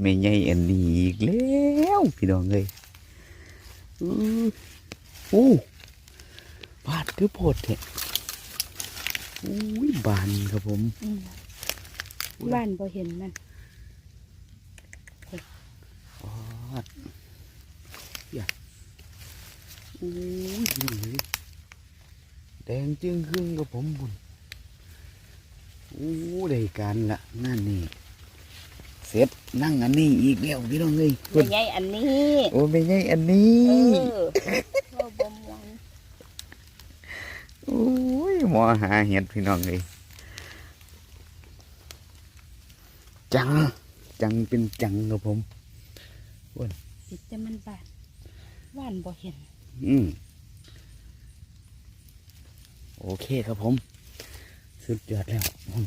ไม่ใหญ่อันนี้อีกแล้วพี่น้องเลยอู้อู้บาดคือโพดเถอะอุ้ยบานครับผมอืมบ้านบ่เห็นมันบาดอย่าอุ้ยพี่น้องเลยแดงจึงครึ่งกับผมบุญอู้ได้การละงานนี้เส ร็จนั่งอันนี้อีกแล้วพี่น้องเลยไม่ใหญ่อันนี้โอ้ไม่ใช่อันนี้เออพ่อบ่มวนโอ้ยหมอหาเห็ดพี่น้องเลยจังจังเป็นจังครับผมติดแต่มันบ้านบ้านบ่เห็น อืมโอเคครับผม สุดยอดแล้วอืม